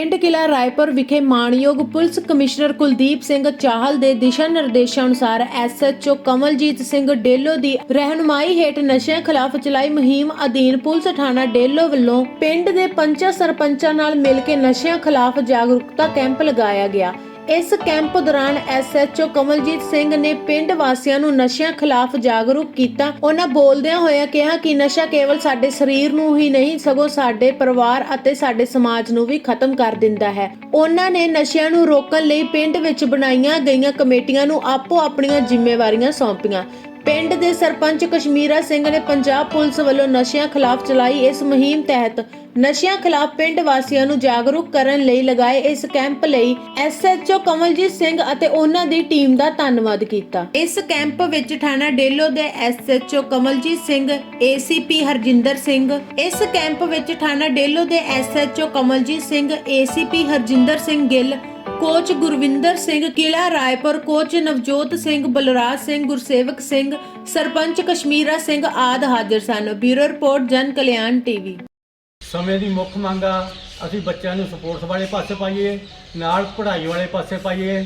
ਪਿੰਡ ਕਿਲਾ ਰਾਏਪੁਰ ਵਿਖੇ ਮਾਣਯੋਗ ਪੁਲਿਸ ਕਮਿਸ਼ਨਰ ਕੁਲਦੀਪ ਸਿੰਘ ਚਾਹਲ ਦੇ ਦਿਸ਼ਾ ਨਿਰਦੇਸ਼ਾਂ ਅਨੁਸਾਰ ਐਸਐਚਓ ਕਮਲਜੀਤ ਸਿੰਘ ਡੇਲੋ ਦੀ ਰਹਿਨੁਮਾਈ ਹੇਠ ਨਸ਼ਿਆਂ ਖਿਲਾਫ ਚਲਾਈ ਮੁਹਿੰਮ ਅਧੀਨ ਪੁਲਿਸ ਥਾਣਾ ਡੇਲੋ ਵੱਲੋਂ ਪਿੰਡ ਦੇ ਪੰਚਾਂ ਸਰਪੰਚਾਂ ਨਾਲ ਮਿਲ ਕੇ ਨਸ਼ਿਆਂ ਖਿਲਾਫ ਜਾਗਰੂਕਤਾ ਕੈਂਪ ਲਗਾਇਆ ਗਿਆ। ਇਸ ਕੈਂਪ ਦੌਰਾਨ ਐਸਐਚਓ ਕਮਲਜੀਤ ਸਿੰਘ ਨੇ ਪਿੰਡ ਵਾਸੀਆਂ ਨੂੰ ਨਸ਼ਿਆਂ ਖਿਲਾਫ ਜਾਗਰੂਕ ਕੀਤਾ। ਉਹਨਾਂ ਬੋਲਦਿਆਂ ਹੋਇਆ ਕਿਹਾ ਕਿ ਨਸ਼ਾ ਕੇਵਲ ਸਾਡੇ ਸਰੀਰ ਨੂੰ ਹੀ ਨਹੀਂ, ਸਗੋਂ ਸਾਡੇ ਪਰਿਵਾਰ ਅਤੇ ਸਾਡੇ ਸਮਾਜ ਨੂੰ ਵੀ ਖਤਮ ਕਰ ਦਿੰਦਾ ਹੈ। ਉਹਨਾਂ ਨੇ ਨਸ਼ਿਆਂ ਨੂੰ ਰੋਕਣ ਲਈ ਪਿੰਡ ਵਿੱਚ ਬਣਾਈਆਂ ਗਈਆਂ ਕਮੇਟੀਆਂ ਨੂੰ ਆਪੋ ਆਪਣੀਆਂ ਜ਼ਿੰਮੇਵਾਰੀਆਂ ਸੌਂਪੀਆਂ। ਪਿੰਡ ਦੇ ਸਰਪੰਚ ਕਸ਼ਮੀਰਾ ਸਿੰਘ ਨੇ ਪੰਜਾਬ ਪੁਲਿਸ ਵੱਲੋਂ ਨਸ਼ਿਆਂ ਖਿਲਾਫ ਚਲਾਈ ਇਸ ਮੁਹਿੰਮ ਤਹਿਤ। ਨਸ਼ਿਆਂ ਖਿਲਾਫ ਪਿੰਡ ਵਾਸੀਆਂ ਨੂੰ ਜਾਗਰੂਕ ਕਰਨ ਲਈ ਲਗਾਏ ਇਸ ਕੈਂਪ ਲਈ ਐਸਐਚਓ ਕਮਲਜੀਤ ਸਿੰਘ ਅਤੇ ਉਹਨਾਂ ਦੀ ਟੀਮ ਦਾ ਧੰਨਵਾਦ ਕੀਤਾ। ਇਸ ਕੈਂਪ ਵਿੱਚ ਥਾਣਾ ਡੇਲੋ ਦੇ ਐਸਐਚਓ ਕਮਲਜੀਤ ਸਿੰਘ ਏਸੀਪੀ ਹਰਜਿੰਦਰ ਸਿੰਘ, ਇਸ ਕੈਂਪ ਵਿੱਚ ਥਾਣਾ ਡੇਲੋ ਦੇ SHO Kamaljit Singh ACP Harjinder Singh Gill coach Gurvinder Singh Kila Raipur, coach Navjot Singh, Balraj Singh, Gursewak Singh, sarpanch Kashmira Singh ਆਦ ਹਾਜ਼ਰ ਸਨ। ਬਿਊਰੋ ਰਿਪੋਰਟ, ਜਨ ਕਲਿਆਣ ਟੀਵੀ। ਸਮੇਂ ਦੀ ਮੁੱਖ ਮੰਗ ਆ, ਅਸੀਂ ਬੱਚਿਆਂ ਨੂੰ ਸਪੋਰਟਸ ਵਾਲੇ ਪਾਸੇ ਪਾਈਏ, ਨਾਲ ਪੜ੍ਹਾਈ ਵਾਲੇ ਪਾਸੇ ਪਾਈਏ,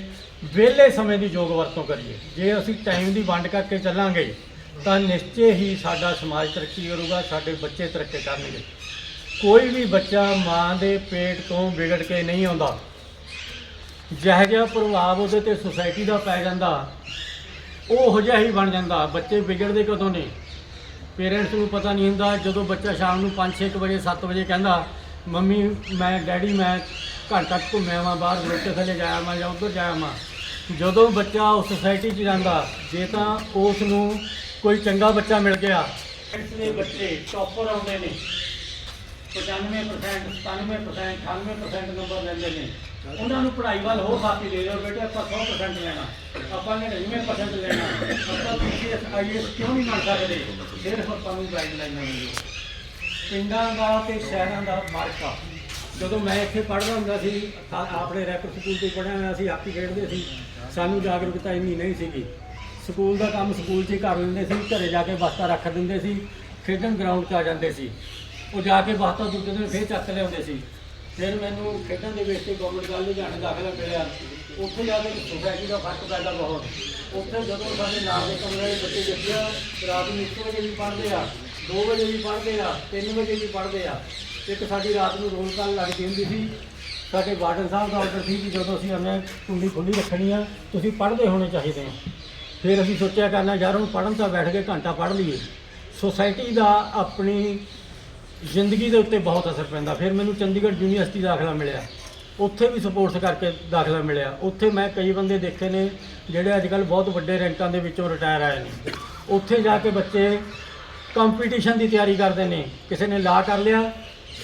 ਵਿਹਲੇ ਸਮੇਂ ਦੀ ਯੋਗ ਵਰਤੋਂ ਕਰੀਏ। ਜੇ ਅਸੀਂ ਟਾਈਮ ਦੀ ਵੰਡ ਕਰਕੇ ਚੱਲਾਂਗੇ, ਤਾਂ ਨਿਸ਼ਚੇ ਹੀ ਸਾਡਾ ਸਮਾਜ ਤਰੱਕੀ ਕਰੂਗਾ, ਸਾਡੇ ਬੱਚੇ ਤਰੱਕੀ ਕਰਨਗੇ। ਕੋਈ ਵੀ ਬੱਚਾ ਮਾਂ ਦੇ ਪੇਟ ਤੋਂ ਵਿਗੜ ਕੇ ਨਹੀਂ ਆਉਂਦਾ। ਜਿਹੋ ਜਿਹਾ ਪ੍ਰਭਾਵ ਉਹਦੇ ਤੇ ਸੁਸਾਇਟੀ ਦਾ ਪੈ ਜਾਂਦਾ, ਉਹ ਜਿਹਾ ਹੀ ਬਣ ਜਾਂਦਾ। ਬੱਚੇ ਵਿਗੜਦੇ ਕਦੋਂ ਨੇ? ਪੇਰੈਂਟਸ ਨੂੰ ਪਤਾ ਨਹੀਂ ਹੁੰਦਾ, ਜਦੋਂ ਬੱਚਾ ਸ਼ਾਮ ਨੂੰ 5-6 ਵਜੇ 7 ਵਜੇ ਕਹਿੰਦਾ, ਮੰਮੀ, ਮੈਂ, ਡੈਡੀ, ਮੈਂ ਘੰਟਾ ਕੁ ਘੁੰਮਿਆ ਵਾਂ, ਬਾਹਰ ਰੋਟੇ ਥੱਲੇ ਜਾਇਆ ਮੈਂ ਜਾਂ ਉੱਧਰ ਜਾਇਆ ਮੈਂ ਜਦੋਂ ਬੱਚਾ ਉਸ ਸੁਸਾਇਟੀ 'ਚ ਜਾਂਦਾ, ਜੇ ਤਾਂ ਉਸ ਨੂੰ ਕੋਈ ਚੰਗਾ ਬੱਚਾ ਮਿਲ ਗਿਆ। ਇਸ ਦੇ ਬੱਚੇ ਟੌਪਰ ਆਉਂਦੇ ਨੇ। 95% 97% 98% ਨੰਬਰ ਲੈਂਦੇ ਨੇ। ਉਹਨਾਂ ਨੂੰ ਪੜ੍ਹਾਈ ਵੱਲ ਹੋਰ ਸਾਥੀ ਦੇ ਦਿਓ ਬੇਟੇ ਆਪਾਂ 100% ਲੈਣਾ ਆਪਾਂ ਨੇ 99% ਲੈਣਾ ਆਪਾਂ ਪੀਸੀਐਸ ਆਈਐਸ ਕਿਉਂ ਨਹੀਂ ਬਣ ਸਕਦੇ? ਸਿਰਫ ਆਪਾਂ ਨੂੰ ਗਾਈਡਲਾਈਨਾਂ ਮਿਲੋ ਪਿੰਡਾਂ ਦਾ ਤੇ ਸ਼ਹਿਰਾਂ ਦਾ ਫ਼ਰਕ ਆ ਜਦੋਂ ਮੈਂ ਇੱਥੇ ਪੜ੍ਹਦਾ ਹੁੰਦਾ ਸੀ ਆਪਣੇ ਰੈਪਰ ਸਕੂਲ ਤੋਂ ਪੜ੍ਹਿਆ ਹੋਇਆ ਸੀ ਹਾਕੀ ਖੇਡਦੇ ਸੀ। ਸਾਨੂੰ ਜਾਗਰੂਕਤਾ ਇੰਨੀ ਨਹੀਂ ਸੀਗੀ। ਸਕੂਲ ਦਾ ਕੰਮ ਸਕੂਲ 'ਚ ਹੀ ਕਰ ਲੈਂਦੇ ਸੀ ਘਰੇ ਜਾ ਕੇ ਬਸਤਾ ਰੱਖ ਦਿੰਦੇ ਸੀ ਖੇਡਣ ਗਰਾਊਂਡ 'ਚ ਆ ਜਾਂਦੇ ਸੀ। ਉਹ ਜਾ ਕੇ ਬਸਤਾ ਦੂਜੇ ਦਿਨ ਫੇਰ ਚੱਕ ਲਿਆਉਂਦੇ ਸੀ। ਫਿਰ ਮੈਨੂੰ ਖੇਡਾਂ ਦੇ ਵਿੱਚ ਤੇ ਗਵਰਨਮੈਂਟ ਕਾਲਜ ਲੁਧਿਆਣੇ ਦਾਖਲਾ ਮਿਲਿਆ। ਉੱਥੇ ਜਾ ਕੇ ਸੋਸਾਇਟੀ ਦਾ ਫ਼ਰਕ ਪੈਦਾ ਬਹੁਤ। ਉੱਥੇ ਜਦੋਂ ਸਾਡੇ ਨਾਲ ਦੇ ਕਮਰੇ ਦੇ ਬੱਚੇ ਦੇਖਿਆ ਰਾਤ ਨੂੰ 1 ਵਜੇ ਵੀ ਪੜ੍ਹਦੇ ਆ 2 ਵਜੇ ਵੀ ਪੜ੍ਹਦੇ ਆ 3 ਵਜੇ ਵੀ ਪੜ੍ਹਦੇ ਆ। ਇੱਕ ਸਾਡੀ ਰਾਤ ਨੂੰ ਰੋਲ ਕਾਲ ਲੱਗਦੀ ਹੁੰਦੀ ਸੀ। ਸਾਡੇ ਵਾਰਡਨ ਸਾਹਿਬ ਦਾ ਆਰਡਰ ਸੀ ਕਿ ਜਦੋਂ ਅਸੀਂ ਆਉਂਦੇ ਕੁੰਡੀ ਖੁੱਲੀ ਰੱਖਣੀ ਆ, ਤੁਸੀਂ ਪੜ੍ਹਦੇ ਹੋਣੇ ਚਾਹੀਦੇ ਆ। ਫਿਰ ਅਸੀਂ ਸੋਚਿਆ ਕਰਨਾ ਯਾਰ ਹੁਣ ਪੜ੍ਹਨ ਤਾਂ ਬੈਠ ਕੇ ਘੰਟਾ ਪੜ੍ਹ ਲਈਏ। ਸੋਸਾਇਟੀ ਦਾ ਆਪਣੀ ਜ਼ਿੰਦਗੀ ਦੇ ਉੱਤੇ ਬਹੁਤ ਅਸਰ ਪੈਂਦਾ। ਫਿਰ ਮੈਨੂੰ ਚੰਡੀਗੜ੍ਹ ਯੂਨੀਵਰਸਿਟੀ ਦਾਖਲਾ ਮਿਲਿਆ। ਉੱਥੇ ਵੀ ਸਪੋਰਟਸ ਕਰਕੇ ਦਾਖਲਾ ਮਿਲਿਆ। ਉੱਥੇ ਮੈਂ ਕਈ ਬੰਦੇ ਦੇਖੇ ਨੇ ਜਿਹੜੇ ਅੱਜ ਕੱਲ੍ਹ ਬਹੁਤ ਵੱਡੇ ਰੈਂਕਾਂ ਦੇ ਵਿੱਚੋਂ ਰਿਟਾਇਰ ਆਏ ਨੇ। ਉੱਥੇ ਜਾ ਕੇ ਬੱਚੇ ਕੰਪੀਟੀਸ਼ਨ ਦੀ ਤਿਆਰੀ ਕਰਦੇ ਨੇ। ਕਿਸੇ ਨੇ ਲਾ ਕਰ ਲਿਆ,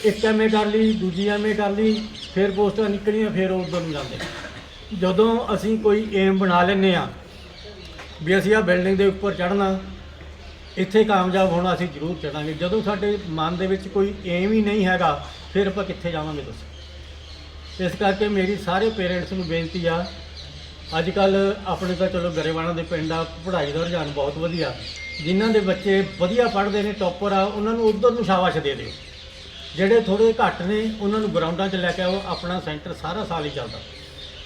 ਇੱਕ ਐਮਏ ਕਰ ਲਈ, ਦੂਜੀ ਐਮਏ ਕਰ ਲਈ, ਫਿਰ ਪੋਸਟਾਂ ਨਿਕਲੀਆਂ, ਫਿਰ ਉਹ ਉੱਧਰ ਨੂੰ ਜਾਂਦੇ। ਜਦੋਂ ਅਸੀਂ ਕੋਈ ਏਮ ਬਣਾ ਲੈਂਦੇ ਆ ਵੀ ਅਸੀਂ ਆ ਬਿਲਡਿੰਗ ਦੇ ਉੱਪਰ ਚੜ੍ਹਨਾ ਇੱਥੇ ਕਾਮਯਾਬ ਹੋਣਾ ਅਸੀਂ ਜ਼ਰੂਰ ਚੜਾਂਗੇ ਜਦੋਂ ਸਾਡੇ ਮਨ ਦੇ ਵਿੱਚ ਕੋਈ ਏਮ ਹੀ ਨਹੀਂ ਹੈਗਾ, ਫਿਰ ਆਪਾਂ ਕਿੱਥੇ ਜਾਵਾਂਗੇ ਦੱਸੋ? ਇਸ ਕਰਕੇ ਮੇਰੀ ਸਾਰੇ ਪੇਰੈਂਟਸ ਨੂੰ ਬੇਨਤੀ ਆ ਅੱਜ ਕੱਲ ਆਪਣੇ ਤਾਂ ਚਲੋ ਗਰੇਵਾਣਾ ਦੇ ਪਿੰਡ ਆ, ਪੜ੍ਹਾਈ ਦਾ ਰੁਝਾਨ ਬਹੁਤ ਵਧੀਆ। ਜਿਨ੍ਹਾਂ ਦੇ ਬੱਚੇ ਵਧੀਆ ਪੜ੍ਹਦੇ ਨੇ ਟੌਪਰ ਆ, ਉਹਨਾਂ ਨੂੰ ਉਧਰ ਨੂੰ ਸ਼ਾਬਾਸ਼ ਦੇ ਦਿਓ। ਜਿਹੜੇ ਥੋੜੇ ਘੱਟ ਨੇ, ਉਹਨਾਂ ਨੂੰ ਗਰਾਊਂਡਾਂ 'ਚ ਲੈ ਕੇ ਆਓ, ਆਪਣਾ ਸੈਂਟਰ ਸਾਰਾ ਸਾਲ ਹੀ ਚੱਲਦਾ।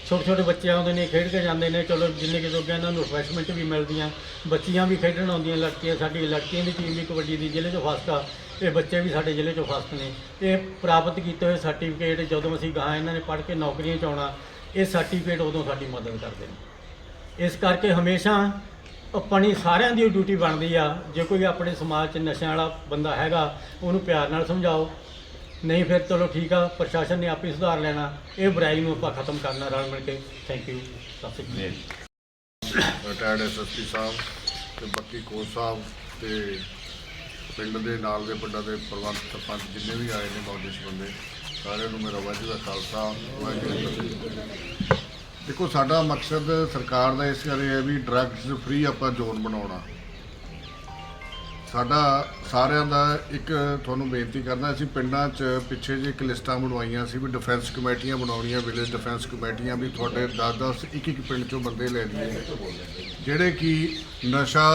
ਛੋਟੇ ਛੋਟੇ ਬੱਚੇ ਆਉਂਦੇ ਨੇ, ਖੇਡ ਕੇ ਜਾਂਦੇ ਨੇ, ਚਲੋ ਜਿੰਨੇ ਕਿ ਜੋਗੇ ਇਹਨਾਂ ਨੂੰ ਰਿਫਰੈਸ਼ਮੈਂਟ ਵੀ ਮਿਲਦੀਆਂ, ਬੱਚੀਆਂ ਵੀ ਖੇਡਣ ਆਉਂਦੀਆਂ ਲੜਕੀਆਂ, ਸਾਡੀ ਲੜਕੀਆਂ ਦੀ ਟੀਮ ਵੀ ਕਬੱਡੀ ਦੀ ਜ਼ਿਲ੍ਹੇ 'ਚੋਂ ਫਸਟ ਆ, ਇਹ ਬੱਚੇ ਵੀ ਸਾਡੇ ਜ਼ਿਲ੍ਹੇ 'ਚੋਂ ਫਸਟ ਨੇ। ਇਹ ਪ੍ਰਾਪਤ ਕੀਤੇ ਹੋਏ ਸਰਟੀਫਿਕੇਟ ਜਦੋਂ ਅਸੀਂ ਗਾਂ ਇਹਨਾਂ ਨੇ ਪੜ੍ਹ ਕੇ ਨੌਕਰੀਆਂ 'ਚ ਆਉਣਾ, ਇਹ ਸਰਟੀਫਿਕੇਟ ਉਦੋਂ ਸਾਡੀ ਮਦਦ ਕਰਦੇ ਨੇ। ਇਸ ਕਰਕੇ ਹਮੇਸ਼ਾ ਆਪਣੀ ਸਾਰਿਆਂ ਦੀ ਡਿਊਟੀ ਬਣਦੀ ਆ, ਜੇ ਕੋਈ ਆਪਣੇ ਸਮਾਜ 'ਚ ਨਸ਼ਿਆਂ ਵਾਲਾ ਬੰਦਾ ਹੈਗਾ, ਉਹਨੂੰ ਪਿਆਰ ਨਾਲ ਸਮਝਾਓ ਨਹੀਂ ਫਿਰ ਚਲੋ ਠੀਕ ਆ ਪ੍ਰਸ਼ਾਸਨ ਨੇ ਆਪੇ ਸੁਧਾਰ ਲੈਣਾ। ਇਹ ਬੁਰਾਈ ਨੂੰ ਆਪਾਂ ਖਤਮ ਕਰਨਾ ਰਲ ਮਿਲ ਕੇ। ਥੈਂਕ ਯੂ ਸਤਿ ਸ਼੍ਰੀ ਅਕਾਲ। ਰਿਟਾਇਰਡ ਐਸਐਸਪੀ ਸਾਹਿਬ ਤੇ ਬਾਕੀ ਕੋਚ ਸਾਹਿਬ ਤੇ ਪਿੰਡ ਦੇ ਨਾਲ ਦੇ ਪਿੰਡਾਂ ਦੇ ਪ੍ਰਬੰਧ ਸਰਪੰਚ ਜਿੰਨੇ ਵੀ ਆਏ ਨੇ ਨੌਜਵਾਨ ਬੰਦੇ ਸਾਰਿਆਂ ਨੂੰ ਮੇਰਾ ਵਾਹਿਗੁਰੂ ਦਾ ਖਾਲਸਾ ਵਾਹਿਗੁਰੂ ਦੇਖੋ ਸਾਡਾ ਮਕਸਦ ਸਰਕਾਰ ਦਾ ਇਸ ਕਰੇ ਹੈ ਵੀ ਡਰੱਗਸ ਫ੍ਰੀ ਆਪਾਂ ਜ਼ੋਨ ਬਣਾਉਣਾ। ਸਾਡਾ ਸਾਰਿਆਂ ਦਾ ਇੱਕ ਤੁਹਾਨੂੰ ਬੇਨਤੀ ਕਰਨਾ ਅਸੀਂ ਪਿੰਡਾਂ 'ਚ ਪਿੱਛੇ ਜੇ ਇੱਕ ਲਿਸਟਾਂ ਬਣਵਾਈਆਂ ਸੀ ਵੀ ਡਿਫੈਂਸ ਕਮੇਟੀਆਂ ਬਣਾਉਣੀਆਂ ਵਿਲੇਜ ਡਿਫੈਂਸ ਕਮੇਟੀਆਂ ਵੀ ਤੁਹਾਡੇ 10-10 ਇੱਕ ਇੱਕ ਪਿੰਡ 'ਚੋਂ ਬੰਦੇ ਲੈ ਲਈਏ। ਜਿਹੜੇ ਕਿ ਨਸ਼ਾ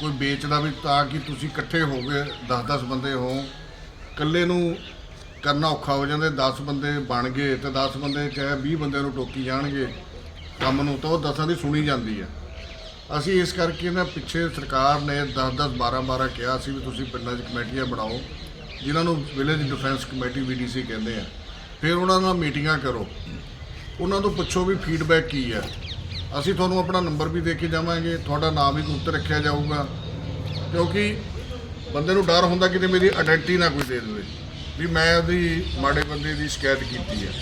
ਕੋਈ ਵੇਚਦਾ ਵੀ ਤਾਂ ਕਿ ਤੁਸੀਂ ਇਕੱਠੇ ਹੋ ਗਏ 10-10 ਬੰਦੇ ਹੋ, ਇਕੱਲੇ ਨੂੰ ਕਰਨਾ ਔਖਾ ਹੋ ਜਾਂਦਾ 10 ਬੰਦੇ ਬਣ ਗਏ ਤੇ 10 ਬੰਦੇ ਚਾਹੇ 20 ਬੰਦਿਆਂ ਨੂੰ ਟੋਕੀ ਜਾਣਗੇ, ਕੰਮ ਨੂੰ ਤਾਂ ਉਹ 10 ਦੀ ਸੁਣੀ ਜਾਂਦੀ ਆ। ਅਸੀਂ ਇਸ ਕਰਕੇ ਨਾ ਪਿੱਛੇ ਸਰਕਾਰ ਨੇ 10 10 12 12 ਕਿਹਾ ਸੀ ਵੀ ਤੁਸੀਂ ਪਿੰਡਾਂ 'ਚ ਕਮੇਟੀਆਂ ਬਣਾਓ, ਜਿਨ੍ਹਾਂ ਨੂੰ ਵਿਲੇਜ ਡਿਫੈਂਸ ਕਮੇਟੀ ਵੀਡੀਸੀ ਕਹਿੰਦੇ ਆ। ਫਿਰ ਉਹਨਾਂ ਨਾਲ ਮੀਟਿੰਗਾਂ ਕਰੋ। ਉਹਨਾਂ ਤੋਂ ਪੁੱਛੋ ਵੀ ਫੀਡਬੈਕ ਕੀ ਹੈ ਅਸੀਂ ਤੁਹਾਨੂੰ ਆਪਣਾ ਨੰਬਰ ਵੀ ਦੇ ਕੇ ਜਾਵਾਂਗੇ, ਤੁਹਾਡਾ ਨਾਮ ਵੀ ਗੁਪਤ ਰੱਖਿਆ ਜਾਊਗਾ। ਕਿਉਂਕਿ ਬੰਦੇ ਨੂੰ ਡਰ ਹੁੰਦਾ ਕਿਤੇ ਮੇਰੀ ਆਇਡੈਂਟੀ ਨਾ ਕੋਈ ਦੇ ਦੇਵੇ। ਵੀ ਮੈਂ ਉਹਦੀ ਮਾੜੇ ਬੰਦੇ ਦੀ ਸ਼ਿਕਾਇਤ ਕੀਤੀ ਹੈ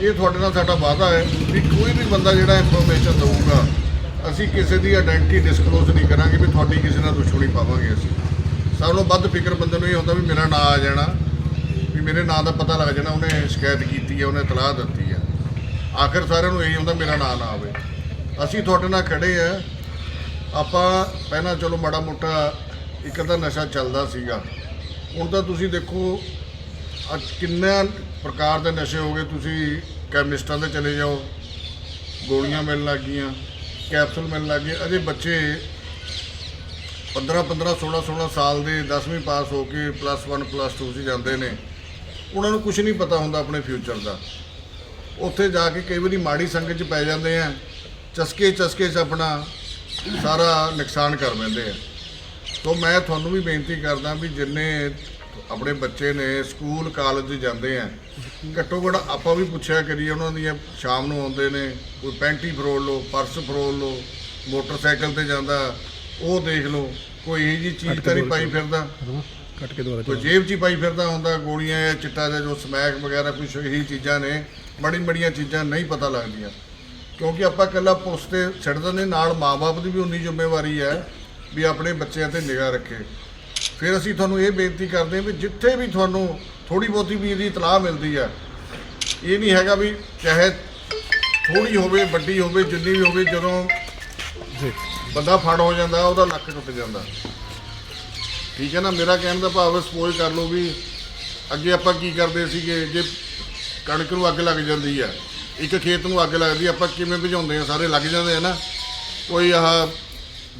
ਇਹ ਤੁਹਾਡੇ ਨਾਲ ਸਾਡਾ ਵਾਅਦਾ ਹੈ ਵੀ ਕੋਈ ਵੀ ਬੰਦਾ ਜਿਹੜਾ ਇਨਫੋਰਮੇਸ਼ਨ ਦਊਗਾ ਅਸੀਂ ਕਿਸੇ ਦੀ ਆਇਡੈਂਟੀ ਡਿਸਕਲੋਜ਼ ਨਹੀਂ ਕਰਾਂਗੇ ਵੀ ਤੁਹਾਡੀ ਕਿਸੇ ਨਾਲ ਦੁਸ਼ਮਣੀ ਪਾਵਾਂਗੇ ਅਸੀਂ। ਸਭ ਨੂੰ ਵੱਧ ਫਿਕਰ ਬੰਦੇ ਨੂੰ ਇਹ ਹੁੰਦਾ ਵੀ ਮੇਰਾ ਨਾਂ ਆ ਜਾਣਾ, ਵੀ ਮੇਰੇ ਨਾਂ ਦਾ ਪਤਾ ਲੱਗ ਜਾਣਾ, ਉਹਨੇ ਸ਼ਿਕਾਇਤ ਕੀਤੀ ਹੈ, ਉਹਨੇ ਤਲਾਹ ਦਿੱਤੀ ਹੈ। ਆਖਰ ਸਾਰਿਆਂ ਨੂੰ ਇਹੀ ਹੁੰਦਾ ਮੇਰਾ ਨਾਂ ਨਾ ਆਵੇ। ਅਸੀਂ ਤੁਹਾਡੇ ਨਾਲ ਖੜੇ ਆ। ਆਪਾਂ ਪਹਿਲਾਂ ਚਲੋ ਮਾੜਾ ਮੋਟਾ ਇੱਕ ਤਾਂ ਨਸ਼ਾ ਚੱਲਦਾ ਸੀਗਾ। ਹੁਣ ਤਾਂ ਤੁਸੀਂ ਦੇਖੋ ਅੱਜ ਕਿੰਨੇ ਪ੍ਰਕਾਰ ਦੇ ਨਸ਼ੇ ਹੋ ਗਏ। ਤੁਸੀਂ ਕੈਮਿਸਟਾਂ ਦੇ ਚਲੇ ਜਾਓ, ਗੋਲੀਆਂ ਮਿਲਣ ਲੱਗ ਗਈਆਂ। ਕੈਪਸੂਲ ਮਿਲਣ ਲੱਗ ਗਏ। ਅਜੇ ਬੱਚੇ 15 15 16 16 ਸਾਲ ਦੇ 10ਵੀਂ ਪਾਸ ਹੋ ਕੇ ਪਲੱਸ 1 ਪਲੱਸ 2 'ਚ ਜਾਂਦੇ ਨੇ। ਉਹਨਾਂ ਨੂੰ ਕੁਝ ਨਹੀਂ ਪਤਾ ਹੁੰਦਾ ਆਪਣੇ ਫਿਊਚਰ ਦਾ। ਉੱਥੇ ਜਾ ਕੇ ਕਈ ਵਾਰੀ ਮਾੜੀ ਸੰਗਤ 'ਚ ਪੈ ਜਾਂਦੇ ਆ। ਚਸਕੇ ਚਸਕੇ 'ਚ ਆਪਣਾ ਸਾਰਾ ਨੁਕਸਾਨ ਕਰ ਲੈਂਦੇ ਆ। ਤੋਂ ਮੈਂ ਤੁਹਾਨੂੰ ਵੀ ਬੇਨਤੀ ਕਰਦਾ ਵੀ ਜਿੰਨੇ ਆਪਣੇ ਬੱਚੇ ਨੇ ਸਕੂਲ ਕਾਲਜ ਜਾਂਦੇ ਆ। ਘੱਟੋ ਘੱਟ ਆਪਾਂ ਵੀ ਪੁੱਛਿਆ ਕਰੀਏ ਉਹਨਾਂ ਦੀਆਂ ਸ਼ਾਮ ਨੂੰ ਆਉਂਦੇ ਨੇ ਕੋਈ ਪੈਂਟੀ ਫਰੋਲ ਲਓ ਪਰਸ ਫਰੋਲ ਲਓ ਮੋਟਰਸਾਈਕਲ ਤੇ ਜਾਂਦਾ ਉਹ ਦੇਖ ਲਓ ਕੋਈ ਇਹੋ ਜੀ ਚੀਜ਼ ਤਾਂ ਨਹੀਂ ਪਾਈ ਫਿਰਦਾ। ਕੱਟ ਕੇ ਦੁਬਾਰਾ ਕੋਈ ਜੇਬ 'ਚ ਹੀ ਪਾਈ ਫਿਰਦਾ ਹੁੰਦਾ ਗੋਲੀਆਂ ਜਾਂ ਚਿੱਟਾ ਜਾਂ ਜੋ ਸਮੈਕ ਵਗੈਰਾ ਕੁਝ ਇਹੀ ਚੀਜ਼ਾਂ ਨੇ ਬੜੀ ਬੜੀਆਂ ਚੀਜ਼ਾਂ ਨਹੀਂ ਪਤਾ ਲੱਗਦੀਆਂ। ਕਿਉਂਕਿ ਆਪਾਂ ਇਕੱਲਾ ਪੁਲਿਸ ਤੇ ਛੱਡ ਦਿੰਦੇ ਨਾਲ ਮਾਪੇ ਦੀ ਵੀ ਉਨੀ ਜ਼ਿੰਮੇਵਾਰੀ ਹੈ ਵੀ ਆਪਣੇ ਬੱਚਿਆਂ ਤੇ ਨਿਗਾਹ ਰੱਖੇ। ਫਿਰ ਅਸੀਂ ਤੁਹਾਨੂੰ ਇਹ ਬੇਨਤੀ ਕਰਦੇ ਹਾਂ ਵੀ ਜਿੱਥੇ ਵੀ ਤੁਹਾਨੂੰ ਥੋੜੀ ਬਹੁਤੀ ਵੀ ਇਹਦੀ ਇਤਲਾਹ ਮਿਲਦੀ ਹੈ ਇਹ ਨਹੀਂ ਹੈਗਾ ਵੀ ਚਾਹੇ ਥੋੜੀ ਹੋਵੇ ਵੱਡੀ ਹੋਵੇ ਜਿੰਨੀ ਵੀ ਹੋਵੇ ਜਦੋਂ ਬੰਦਾ ਫੜ ਹੋ ਜਾਂਦਾ ਉਹਦਾ ਲੱਕ ਟੁੱਟ ਜਾਂਦਾ। ਠੀਕ ਹੈ ਨਾ? ਮੇਰਾ ਕਹਿਣ ਦਾ ਭਾਵ ਸਪੋਜ਼ ਕਰ ਲਓ ਵੀ ਅੱਗੇ ਆਪਾਂ ਕੀ ਕਰਦੇ ਸੀਗੇ ਜੇ ਕਣਕ ਨੂੰ ਅੱਗ ਲੱਗ ਜਾਂਦੀ ਆ ਇੱਕ ਖੇਤ ਨੂੰ ਅੱਗ ਲੱਗਦੀ ਆਪਾਂ ਕਿਵੇਂ ਬੁਝਾਉਂਦੇ ਆ ਸਾਰੇ ਲੱਗ ਜਾਂਦੇ ਆ ਨਾ। ਕੋਈ ਆਹ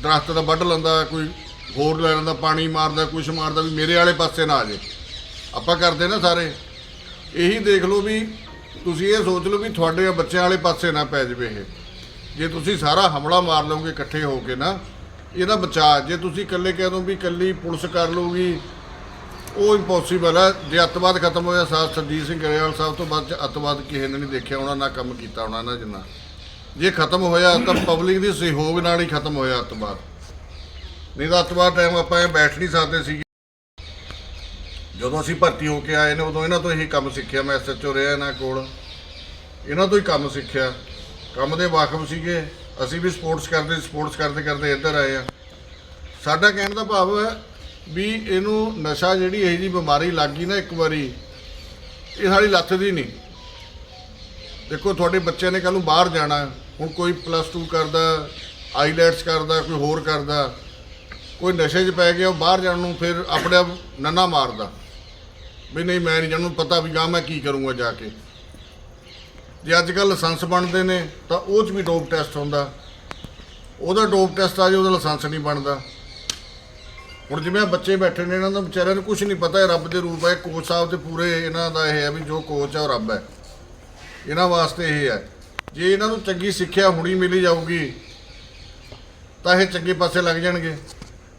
ਦਰਖਤ ਦਾ ਵੱਢ ਲੈਂਦਾ ਕੋਈ ਹੋਰ ਲੈ ਲੈਂਦਾ ਪਾਣੀ ਮਾਰਦਾ, ਕੁਛ ਮਾਰਦਾ, ਵੀ ਮੇਰੇ ਵਾਲੇ ਪਾਸੇ ਨਾ ਆ ਜੇ। ਆਪਾਂ ਕਰਦੇ ਨਾ ਸਾਰੇ। ਇਹੀ ਦੇਖ ਲਓ ਵੀ ਤੁਸੀਂ ਇਹ ਸੋਚ ਲਓ ਵੀ ਤੁਹਾਡੇ ਬੱਚਿਆਂ ਵਾਲੇ ਪਾਸੇ ਨਾ ਪੈ ਜਾਵੇ ਇਹ। ਜੇ ਤੁਸੀਂ ਸਾਰਾ ਹਮਲਾ ਮਾਰ ਲਓਗੇ ਇਕੱਠੇ ਹੋ ਕੇ ਨਾ, ਇਹਦਾ ਬਚਾਅ, ਜੇ ਤੁਸੀਂ ਇਕੱਲੇ ਕਹਿ ਦੋ ਵੀ ਇਕੱਲੀ ਪੁਲਿਸ ਕਰ ਲਊਗੀ, ਉਹ ਇੰਪੋਸੀਬਲ ਹੈ। ਜੇ ਅੱਤਵਾਦ ਖਤਮ ਹੋਇਆ ਸਾਹਿਬ ਸਰਜੀਤ ਸਿੰਘ ਗਰੇਵਾਲ ਸਾਹਿਬ ਤੋਂ ਬਾਅਦ ਅੱਤਵਾਦ ਕਿਸੇ ਨੇ ਨਹੀਂ ਦੇਖਿਆ, ਉਹਨਾਂ ਨਾ ਕੰਮ ਕੀਤਾ, ਉਹਨਾਂ ਨਾਲ ਜਿੰਨਾ। ਜੇ ਖਤਮ ਹੋਇਆ ਤਾਂ ਪਬਲਿਕ ਦੀ ਸਹਿਯੋਗ ਨਾਲ ਹੀ ਖਤਮ ਹੋਇਆ ਅੱਤਵਾਦ। ਨਹੀਂ ਤਾਂ ਅੱਤਵਾਦ ਟਾਈਮ ਆਪਾਂ ਇਹ ਬੈਠ ਨਹੀਂ ਸਕਦੇ ਸੀ। ਜਦੋਂ ਅਸੀਂ ਭਰਤੀ ਹੋ ਕੇ ਆਏ ਨੇ, ਉਦੋਂ ਇਹਨਾਂ ਤੋਂ ਇਹੀ ਕੰਮ ਸਿੱਖਿਆ ਮੈਂ ਐਸਐਚਓ ਰਿਹਾ ਇਹਨਾਂ ਕੋਲ। ਇਹਨਾਂ ਤੋਂ ਹੀ ਕੰਮ ਸਿੱਖਿਆ। ਕੰਮ ਦੇ ਵਾਕਫ ਸੀਗੇ। ਅਸੀਂ ਵੀ ਸਪੋਰਟਸ ਕਰਦੇ ਸਪੋਰਟਸ ਕਰਦੇ ਕਰਦੇ ਇੱਧਰ ਆਏ ਆ। ਸਾਡਾ ਕਹਿਣ ਦਾ ਭਾਵ ਹੈ ਵੀ ਇਹਨੂੰ ਨਸ਼ਾ ਜਿਹੜੀ ਇਹ ਜੀ ਬਿਮਾਰੀ ਲੱਗ ਗਈ ਨਾ ਇੱਕ ਵਾਰੀ, ਇਹ ਸਾਡੀ ਲੱਥ ਦੀ ਨਹੀਂ। ਦੇਖੋ, ਤੁਹਾਡੇ ਬੱਚਿਆਂ ਨੇ ਕੱਲ ਨੂੰ ਬਾਹਰ ਜਾਣਾ। ਹੁਣ ਕੋਈ ਪਲੱਸ 2 ਕਰਦਾ ਆਈਲੈਟਸ ਕਰਦਾ, ਕੋਈ ਹੋਰ ਕਰਦਾ। ਕੋਈ ਨਸ਼ੇ 'ਚ ਪੈ ਗਿਆ, ਉਹ ਬਾਹਰ ਜਾਣ ਨੂੰ ਫਿਰ ਆਪਣੇ ਆਪ ਨੰਨਾ ਮਾਰਦਾ। ਵੀ ਨਹੀਂ, ਮੈਂ ਨਹੀਂ ਜਾਣੂ, ਪਤਾ ਵੀ ਗਾ ਮੈਂ ਕੀ ਕਰੂੰਗਾ ਜਾ ਕੇ। ਜੇ ਅੱਜ ਕੱਲ ਲਾਇਸੈਂਸ ਬਣਦੇ ਨੇ, ਤਾਂ ਉਹ 'ਚ ਵੀ ਡੋਪ ਟੈਸਟ ਹੁੰਦਾ। ਉਹਦਾ ਡੋਪ ਟੈਸਟ ਆ ਜੇ, ਉਹਦਾ ਲਾਇਸੈਂਸ ਨਹੀਂ ਬਣਦਾ। ਹੁਣ ਜਿਵੇਂ ਆਹ ਬੱਚੇ ਬੈਠੇ ਨੇ, ਇਹਨਾਂ ਦਾ ਵਿਚਾਰਿਆਂ ਨੂੰ ਕੁਝ ਨਹੀਂ ਪਤਾ, ਇਹ ਰੱਬ ਦੇ ਰੂਪ ਹੈ ਕੋਚ ਸਾਹਿਬ ਤੇ ਪੂਰੇ ਇਹਨਾਂ ਦਾ ਇਹ ਹੈ ਵੀ ਜੋ ਕੋਚ ਹੈ ਉਹ ਰੱਬ ਹੈ ਇਹਨਾਂ ਵਾਸਤੇ ਇਹ ਹੈ ਜੇ ਇਹਨਾਂ ਨੂੰ ਚੰਗੀ ਸਿੱਖਿਆ ਹੁਣੀ ਮਿਲੀ ਜਾਊਗੀ, ਤਾਂ ਇਹ ਚੰਗੇ ਪਾਸੇ ਲੱਗ ਜਾਣਗੇ।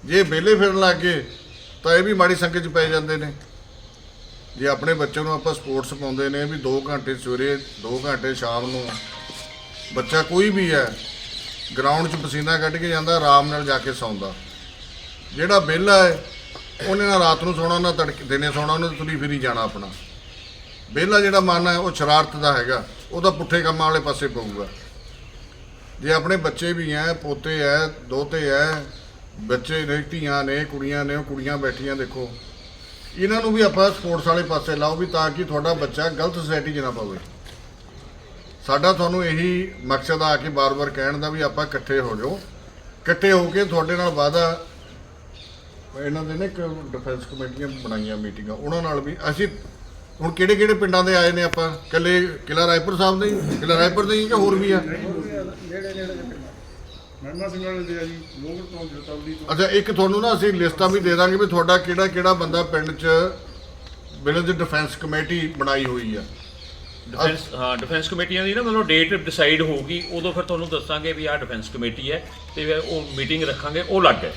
ਜੇ ਵਿਹਲੇ ਫਿਰਨ ਲੱਗ ਗਏ, ਤਾਂ ਇਹ ਵੀ ਮਾੜੀ ਸੰਗਤ 'ਚ ਪੈ ਜਾਂਦੇ ਨੇ। ਜੇ ਆਪਣੇ ਬੱਚੇ ਨੂੰ ਆਪਾਂ ਸਪੋਰਟਸ ਪਾਉਂਦੇ ਨੇ ਵੀ 2 ਘੰਟੇ ਸਵੇਰੇ 2 ਘੰਟੇ ਸ਼ਾਮ ਨੂੰ, ਬੱਚਾ ਕੋਈ ਵੀ ਹੈ ਗਰਾਊਂਡ 'ਚ ਪਸੀਨਾ ਕੱਢ ਕੇ ਜਾਂਦਾ, ਆਰਾਮ ਨਾਲ ਜਾ ਕੇ ਸੌਂਦਾ। ਜਿਹੜਾ ਵਿਹਲਾ ਹੈ, ਉਹਨੇ ਨਾ ਰਾਤ ਨੂੰ ਸੌਣਾ, ਨਾ ਤੜਕੇ, ਦਿਨੇ ਸੌਣਾ, ਉਹਨੇ ਤਾਂ ਤੁਰੀ ਫਿਰੀ ਜਾਣਾ ਆਪਣਾ। ਵਿਹਲਾ ਜਿਹੜਾ ਮਨ ਹੈ, ਉਹ ਸ਼ਰਾਰਤ ਦਾ ਹੈਗਾ, ਉਹਦਾ ਪੁੱਠੇ ਕੰਮਾਂ ਵਾਲੇ ਪਾਸੇ ਪਊਗਾ। ਜੇ ਆਪਣੇ ਬੱਚੇ ਵੀ ਐ ਪੋਤੇ ਐ ਦੋਤੇ ਐ ਬੱਚੇ ਨੇ, ਧੀਆਂ ਨੇ, ਕੁੜੀਆਂ ਨੇ, ਉਹ ਕੁੜੀਆਂ ਬੈਠੀਆਂ ਦੇਖੋ। ਇਹਨਾਂ ਨੂੰ ਵੀ ਆਪਾਂ ਸਪੋਰਟਸ ਵਾਲੇ ਪਾਸੇ ਲਾਓ ਵੀ ਤਾਂ ਕਿ ਤੁਹਾਡਾ ਬੱਚਾ ਗਲਤ ਸੋਸਾਇਟੀ 'ਚ ਨਾ ਪਵੇ। ਸਾਡਾ ਤੁਹਾਨੂੰ ਇਹੀ ਮਕਸਦ ਆ ਕੇ ਬਾਰ-ਬਾਰ ਕਹਿਣ ਦਾ ਵੀ ਆਪਾਂ ਇਕੱਠੇ ਹੋ ਜਾਓ। ਇਕੱਠੇ ਹੋ ਕੇ ਤੁਹਾਡੇ ਨਾਲ ਵਾਦਾ ਇਹਨਾਂ ਦੇ ਨੇ ਇੱਕ ਡਿਫੈਂਸ ਕਮੇਟੀਆਂ ਬਣਾਈਆਂ ਮੀਟਿੰਗਾਂ। ਉਹਨਾਂ ਨਾਲ ਵੀ ਅਸੀਂ ਹੁਣ ਕਿਹੜੇ ਕਿਹੜੇ ਪਿੰਡਾਂ ਦੇ ਆਏ ਨੇ ਆਪਾਂ? ਇਕੱਲੇ ਕਿਲਾ ਰਾਏਪੁਰ ਸਾਹਿਬ ਦੇ ਹੀ? ਕਿਲਾ ਰਾਏਪੁਰ ਦੇ ਹੀ ਕਿ ਹੋਰ ਵੀ ਆ? ਮਹਿਮਾ ਸਿੰਘ ਵਾਲੇ ਦੇ ਆ ਜੀ ਲੋਗੜ ਤੋਂ ਜਤੌਲੀ ਤੋਂ। ਅੱਛਾ ਇੱਕ ਤੁਹਾਨੂੰ ਨਾ ਅਸੀਂ ਲਿਸਟਾਂ ਵੀ ਦੇ ਦਾਂਗੇ ਵੀ ਤੁਹਾਡਾ ਕਿਹੜਾ ਕਿਹੜਾ ਬੰਦਾ ਪਿੰਡ 'ਚ ਵਿਲੇਜ ਡਿਫੈਂਸ ਕਮੇਟੀ ਬਣਾਈ ਹੋਈ ਆ। ਡਿਫੈਂਸ ਹਾਂ ਡਿਫੈਂਸ ਕਮੇਟੀਆਂ ਦੀ ਨਾ ਮਤਲਬ ਡੇਟ ਡਿਸਾਈਡ ਹੋਊਗੀ ਉਦੋਂ ਫਿਰ ਤੁਹਾਨੂੰ ਦੱਸਾਂਗੇ ਵੀ ਆਹ ਡਿਫੈਂਸ ਕਮੇਟੀ ਹੈ ਤੇ ਫਿਰ ਉਹ ਮੀਟਿੰਗ ਰੱਖਾਂਗੇ ਉਹ ਲੱਗ ਹੈ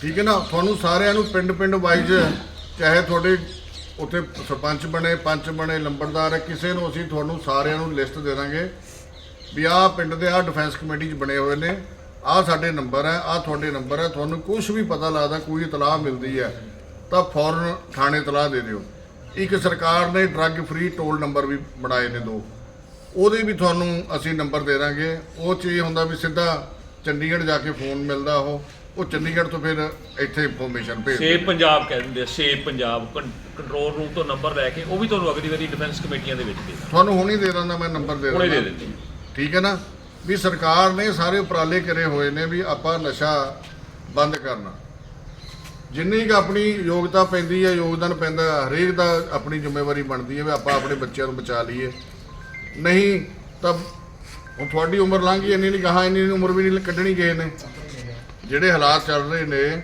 ਠੀਕ ਹੈ ਨਾ? ਤੁਹਾਨੂੰ ਸਾਰਿਆਂ ਨੂੰ ਪਿੰਡ ਪਿੰਡ ਵਾਈਜ਼ ਚਾਹੇ ਤੁਹਾਡੇ ਉੱਥੇ ਸਰਪੰਚ ਬਣੇ ਪੰਚ ਬਣੇ ਲੰਬੜਦਾਰ ਹੈ ਕਿਸੇ ਨੂੰ ਅਸੀਂ ਤੁਹਾਨੂੰ ਸਾਰਿਆਂ ਨੂੰ ਲਿਸਟ ਦੇ ਦਾਂਗੇ। ਵੀ ਆਹ ਪਿੰਡ ਦੇ ਆਹ ਡਿਫੈਂਸ ਕਮੇਟੀ 'ਚ ਬਣੇ ਹੋਏ ਨੇ ਆਹ ਸਾਡੇ ਨੰਬਰ ਹੈ ਆਹ ਤੁਹਾਡੇ ਨੰਬਰ ਹੈ ਤੁਹਾਨੂੰ ਕੁਝ ਵੀ ਪਤਾ ਲੱਗਦਾ ਕੋਈ ਇਤਲਾਹ ਮਿਲਦੀ ਹੈ ਤਾਂ ਫੌਰਨ ਥਾਣੇ ਇਤਲਾਹ ਦੇ ਦਿਓ। ਇੱਕ ਸਰਕਾਰ ਨੇ ਡਰੱਗ ਫ੍ਰੀ ਟੋਲ ਨੰਬਰ ਵੀ ਬਣਾਏ ਨੇ ਦੋ। ਉਹਦੇ ਵੀ ਤੁਹਾਨੂੰ ਅਸੀਂ ਨੰਬਰ ਦੇ ਦਾਂਗੇ। ਉਹ 'ਚ ਇਹ ਹੁੰਦਾ ਵੀ ਸਿੱਧਾ ਚੰਡੀਗੜ੍ਹ ਜਾ ਕੇ ਫੋਨ ਮਿਲਦਾ ਉਹ ਉਹ ਚੰਡੀਗੜ੍ਹ ਤੋਂ ਫਿਰ ਇੱਥੇ ਇਨਫੋਰਮੇਸ਼ਨ ਭੇਜਦੇ ਸੇਵ ਪੰਜਾਬ ਕਹਿ ਦਿੰਦੇ ਸੇਵ ਪੰਜਾਬ ਕੰਟਰੋਲ ਰੂਮ ਤੋਂ ਨੰਬਰ ਲੈ ਕੇ ਉਹ ਵੀ ਤੁਹਾਨੂੰ ਅਗਲੀ ਵਾਰੀ ਡਿਫੈਂਸ ਕਮੇਟੀਆਂ ਦੇ ਵਿੱਚ ਦੇ ਦਾਂਗੇ। ਤੁਹਾਨੂੰ ਹੁਣੀ ਦੇ ਦਿੰਦਾ ਮੈਂ ਨੰਬਰ ਦੇ ਹੁਣੇ ਦੇ ਦਿੰਦੇ। ਠੀਕ ਹੈ ਨਾ? ਵੀ ਸਰਕਾਰ ਨੇ ਸਾਰੇ ਉਪਰਾਲੇ ਕਰੇ ਹੋਏ ਨੇ ਵੀ ਆਪਾਂ ਨਸ਼ਾ ਬੰਦ ਕਰਨਾ। ਜਿੰਨੀ ਕੁ ਆਪਣੀ ਯੋਗਤਾ ਪੈਂਦੀ ਹੈ, ਯੋਗਦਾਨ ਪੈਂਦਾ ਹਰੇਕ ਦਾ ਆਪਣੀ ਜ਼ਿੰਮੇਵਾਰੀ ਬਣਦੀ ਹੈ ਵੀ ਆਪਾਂ ਆਪਣੇ ਬੱਚਿਆਂ ਨੂੰ ਬਚਾ ਲਈਏ। ਨਹੀਂ ਤਾਂ ਹੁਣ ਤੁਹਾਡੀ ਉਮਰ ਲੰਘ ਗਈ, ਇੰਨੀ ਨਹੀਂ ਕਹਾ ਇੰਨੀ ਉਮਰ ਵੀ ਨਹੀਂ ਕੱਢਣੀ ਗਏ ਨੇ। ਜਿਹੜੇ ਹਾਲਾਤ ਚੱਲ ਰਹੇ ਨੇ,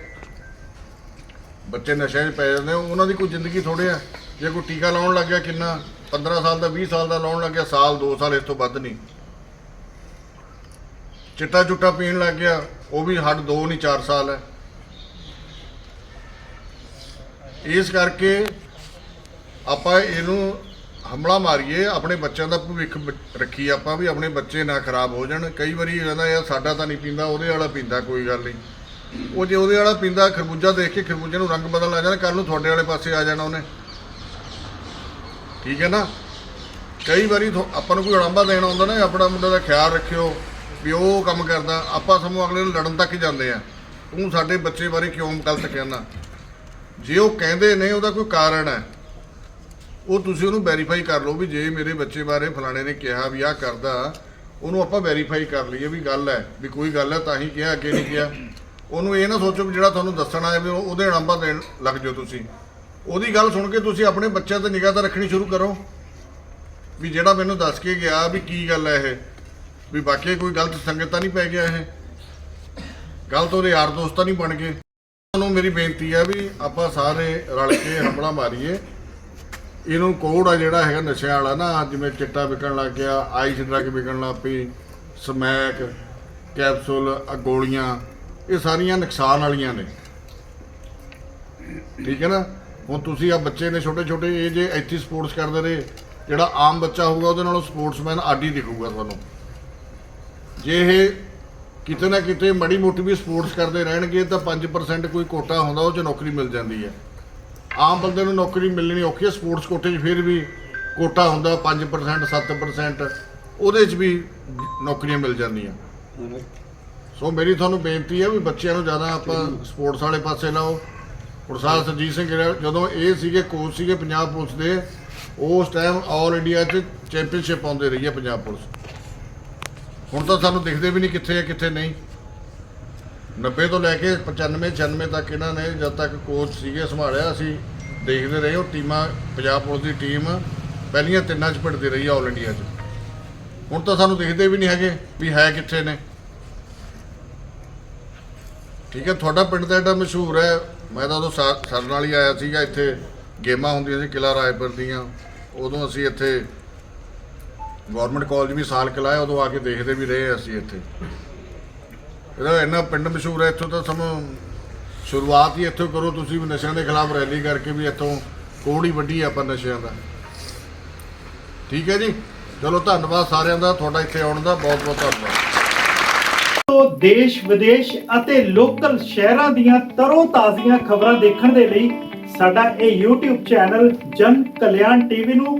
ਬੱਚੇ ਨਸ਼ਿਆਂ 'ਚ ਪੈ ਜਾਂਦੇ ਉਹਨਾਂ ਦੀ ਕੋਈ ਜ਼ਿੰਦਗੀ ਥੋੜੇ ਆ। ਜੇ ਕੋਈ ਟੀਕਾ ਲਾਉਣ ਲੱਗ ਗਿਆ ਕਿੰਨਾ 15 ਸਾਲ ਦਾ 20 ਸਾਲ ਦਾ ਲਾਉਣ ਲੱਗ ਗਿਆ ਸਾਲ 2 ਸਾਲ ਇਸ ਤੋਂ ਵੱਧ ਨਹੀਂ। ਚਿੱਟਾ ਚੁੱਟਾ ਪੀਣ ਲੱਗ ਗਿਆ, ਉਹ ਵੀ ਹੱਦ 2 ਨਹੀਂ 4 ਸਾਲ ਹੈ। ਇਸ ਕਰਕੇ ਆਪਾਂ ਇਹਨੂੰ ਹਮਲਾ ਮਾਰੀਏ, ਆਪਣੇ ਬੱਚਿਆਂ ਦਾ ਭਵਿੱਖ ਬ- ਰੱਖੀਏ ਆਪਾਂ ਵੀ ਆਪਣੇ ਬੱਚੇ ਨਾ ਖਰਾਬ ਹੋ ਜਾਣ। ਕਈ ਵਾਰੀ ਕਹਿੰਦਾ, ਯਾਰ ਸਾਡਾ ਤਾਂ ਨਹੀਂ ਪੀਂਦਾ, ਉਹਦੇ ਵਾਲਾ ਪੀਂਦਾ, ਕੋਈ ਗੱਲ ਨਹੀਂ। ਉਹ ਜੇ ਉਹਦੇ ਵਾਲਾ ਪੀਂਦਾ, ਖਰਬੂਜਾ ਦੇਖ ਕੇ ਖਰਬੂਜੇ ਨੂੰ ਰੰਗ ਬਦਲ ਆ ਜਾਣਾ ਕੱਲ ਨੂੰ ਤੁਹਾਡੇ ਵਾਲੇ ਪਾਸੇ ਆ ਜਾਣਾ ਉਹਨੇ। ਠੀਕ ਹੈ ਨਾ? ਕਈ ਵਾਰੀ ਆਪਾਂ ਨੂੰ ਕੋਈ ਅੜੰਬਾ ਦੇਣ ਆਉਂਦਾ ਨਾ, ਆਪਣਾ ਮੁੰਡਾ ਦਾ ਖਿਆਲ ਰੱਖਿਓ। ਵੀ ਉਹ ਕੰਮ ਕਰਦਾ, ਆਪਾਂ ਸਮੂਹ ਅਗਲੇ ਨੂੰ ਲੜਨ ਤੱਕ ਹੀ ਜਾਂਦੇ ਆ। ਤੂੰ ਸਾਡੇ ਬੱਚੇ ਬਾਰੇ ਕਿਉਂ ਗਲਤ ਕਹਿਣਾ? ਜੇ ਉਹ ਕਹਿੰਦੇ ਨੇ, ਉਹਦਾ ਕੋਈ ਕਾਰਨ ਹੈ। ਉਹ ਤੁਸੀਂ ਉਹਨੂੰ ਵੈਰੀਫਾਈ ਕਰ ਲਓ ਵੀ ਜੇ ਮੇਰੇ ਬੱਚੇ ਬਾਰੇ ਫਲਾਣੇ ਨੇ ਕਿਹਾ ਵੀ ਆਹ ਕਰਦਾ, ਉਹਨੂੰ ਆਪਾਂ ਵੈਰੀਫਾਈ ਕਰ ਲਈਏ ਵੀ ਗੱਲ ਹੈ, ਵੀ ਕੋਈ ਗੱਲ ਹੈ, ਤਾਂ ਹੀ ਕਿਹਾ, ਅੱਗੇ ਨਹੀਂ ਕਿਹਾ। ਉਹਨੂੰ ਇਹ ਨਾ ਸੋਚੋ ਵੀ ਜਿਹੜਾ ਤੁਹਾਨੂੰ ਦੱਸਣਾ ਆਇਆ ਵੀ ਉਹਦੇ ਅੜੰਬਾ ਦੇਣ ਲੱਗ ਜਾਓ ਤੁਸੀਂ। ਉਹਦੀ ਗੱਲ ਸੁਣ ਕੇ ਤੁਸੀਂ ਆਪਣੇ ਬੱਚਿਆਂ ਤੇ ਨਿਗਾਹ ਤਾਂ ਰੱਖਣੀ ਸ਼ੁਰੂ ਕਰੋ। ਵੀ ਜਿਹੜਾ ਮੈਨੂੰ ਦੱਸ ਕੇ ਗਿਆ ਵੀ ਕੀ ਗੱਲ ਹੈ ਇਹ। ਵੀ ਬਾਕੀ ਕੋਈ ਗਲਤ ਸੰਗਤ ਤਾਂ ਨਹੀਂ ਪੈ ਗਿਆ ਇਹ। ਗਲਤ ਉਹਦੇ ਯਾਰ ਦੋਸਤ ਤਾਂ ਨਹੀਂ ਬਣ ਗਏ। ਤੁਹਾਨੂੰ ਮੇਰੀ ਬੇਨਤੀ ਹੈ ਵੀ ਆਪਾਂ ਸਾਰੇ ਰਲ ਕੇ ਹਮਲਾ ਮਾਰੀਏ। ਇਹਨੂੰ ਕੋਡ ਆ ਜਿਹੜਾ ਹੈਗਾ ਨਸ਼ਿਆਂ ਵਾਲਾ ਨਾ ਜਿਵੇਂ ਚਿੱਟਾ ਵਿਕਣ ਲੱਗ ਗਿਆ, ਆਈਸ ਡਰੱਗ ਵਿਕਣ ਲੱਗ ਪਈ, ਸਮੈਕ, ਕੈਪਸੂਲ, ਆਹ ਗੋਲੀਆਂ, ਇਹ ਸਾਰੀਆਂ ਨੁਕਸਾਨ ਵਾਲੀਆਂ ਨੇ। ਠੀਕ ਹੈ ਨਾ? ਹੁਣ ਤੁਸੀਂ ਆ ਬੱਚੇ ਨੇ ਛੋਟੇ ਛੋਟੇ ਇਹ ਜੇ ਇੱਥੇ ਸਪੋਰਟਸ ਕਰਦੇ ਰਹੇ, ਜਿਹੜਾ ਆਮ ਬੱਚਾ ਹੋਊਗਾ ਉਹਦੇ ਨਾਲੋਂ ਸਪੋਰਟਸਮੈਨ ਆਡੀ ਦਿਖੂਗਾ ਤੁਹਾਨੂੰ। ਜੇ ਇਹ ਕਿਤੇ ਨਾ ਕਿਤੇ ਮੜੀ ਮੋਟੀ ਵੀ ਸਪੋਰਟਸ ਕਰਦੇ ਰਹਿਣਗੇ ਤਾਂ 5% ਕੋਈ ਕੋਟਾ ਹੁੰਦਾ ਉਹ 'ਚ ਨੌਕਰੀ ਮਿਲ ਜਾਂਦੀ ਹੈ। ਆਮ ਬੰਦੇ ਨੂੰ ਨੌਕਰੀ ਮਿਲਣੀ ਔਖੀ ਹੈ ਸਪੋਰਟਸ ਕੋਟੇ 'ਚ ਫਿਰ ਵੀ ਕੋਟਾ ਹੁੰਦਾ 5% 7% ਉਹਦੇ 'ਚ ਵੀ ਨੌਕਰੀਆਂ ਮਿਲ ਜਾਂਦੀਆਂ। ਸੋ ਮੇਰੀ ਤੁਹਾਨੂੰ ਬੇਨਤੀ ਹੈ ਵੀ ਬੱਚਿਆਂ ਨੂੰ ਜ਼ਿਆਦਾ ਆਪਾਂ ਸਪੋਰਟਸ ਵਾਲੇ ਪਾਸੇ ਲਾਓ। ਪ੍ਰਸਾਦ ਸਰਜੀਤ ਸਿੰਘ ਗਿੱਲ ਜਦੋਂ ਇਹ ਸੀਗੇ ਕੋਚ ਸੀਗੇ ਪੰਜਾਬ ਪੁਲਿਸ ਦੇ, ਉਸ ਟਾਈਮ ਆਲ ਇੰਡੀਆ 'ਚ ਚੈਂਪੀਅਨਸ਼ਿਪ ਆਉਂਦੇ ਰਹੀ ਹੈ ਪੰਜਾਬ ਪੁਲਿਸ। ਹੁਣ ਤਾਂ ਸਾਨੂੰ ਦਿਖਦੇ ਵੀ ਨਹੀਂ ਕਿੱਥੇ ਹੈ, ਕਿੱਥੇ ਨਹੀਂ। 90 ਤੋਂ ਲੈ ਕੇ 95 96 ਤੱਕ ਇਹਨਾਂ ਨੇ ਜਦ ਤੱਕ ਕੋਚ ਸੀਗੇ ਸੰਭਾਲਿਆ, ਅਸੀਂ ਦੇਖਦੇ ਰਹੇ ਉਹ ਟੀਮਾਂ, ਪੰਜਾਬ ਪੁਲਿਸ ਦੀ ਟੀਮ ਪਹਿਲੀਆਂ ਤਿੰਨਾਂ 'ਚ ਭਿੜਦੀ ਰਹੀ ਆਲ ਇੰਡੀਆ 'ਚ। ਹੁਣ ਤਾਂ ਸਾਨੂੰ ਦਿਖਦੇ ਵੀ ਨਹੀਂ ਹੈਗੇ ਵੀ ਹੈ ਕਿੱਥੇ ਨੇ। ਠੀਕ ਹੈ, ਤੁਹਾਡਾ ਪਿੰਡ ਤਾਂ ਐਡਾ ਮਸ਼ਹੂਰ ਹੈ। ਮੈਂ ਤਾਂ ਉਦੋਂ ਸਾ- ਸਾਡੇ ਨਾਲ ਹੀ ਆਇਆ ਸੀਗਾ, ਇੱਥੇ ਗੇਮਾਂ ਹੁੰਦੀਆਂ ਸੀ ਕਿਲਾ ਰਾਏਪੁਰ ਦੀਆਂ। ਉਦੋਂ ਅਸੀਂ ਇੱਥੇ ਗਵਰਨਮੈਂਟ ਕਾਲਜ ਵੀ ਸਾਲ ਕਲਾਇਆ ਉਦੋਂ ਆ ਕੇ ਦੇਖਦੇ ਵੀ ਰਹੇ ਅਸੀਂ ਇੱਥੇ। ਇਹਦਾ ਇੰਨਾ ਪਿੰਡ ਮਸ਼ਹੂਰ ਹੈ, ਇੱਥੋਂ ਤਾਂ ਸਮ ਸ਼ੁਰੂਆਤ ਹੀ ਇੱਥੋਂ ਕਰੋ, ਤੁਸੀਂ ਵੀ ਨਸ਼ਿਆਂ ਦੇ ਖਿਲਾਫ ਰੈਲੀ ਕਰਕੇ ਵੀ ਇੱਥੋਂ ਕੋੜ ਹੀ ਆਪਾਂ ਨਸ਼ਿਆਂ ਦਾ। ਠੀਕ ਹੈ ਜੀ? ਚਲੋ, ਧੰਨਵਾਦ ਸਾਰਿਆਂ ਦਾ, ਤੁਹਾਡਾ ਇੱਥੇ ਆਉਣ ਦਾ ਬਹੁਤ ਬਹੁਤ ਧੰਨਵਾਦ। ਤੋਂ ਦੇਸ਼, ਵਿਦੇਸ਼ ਅਤੇ ਲੋਕਲ ਸ਼ਹਿਰਾਂ ਦੀਆਂ ਤਰੋ ਤਾਜ਼ੀਆਂ ਖਬਰਾਂ ਦੇਖਣ ਦੇ ਲਈ ਸਾਡਾ ਇਹ YouTube ਚੈਨਲ ਜਨ ਕਲਿਆਣ ਟੀਵੀ ਨੂੰ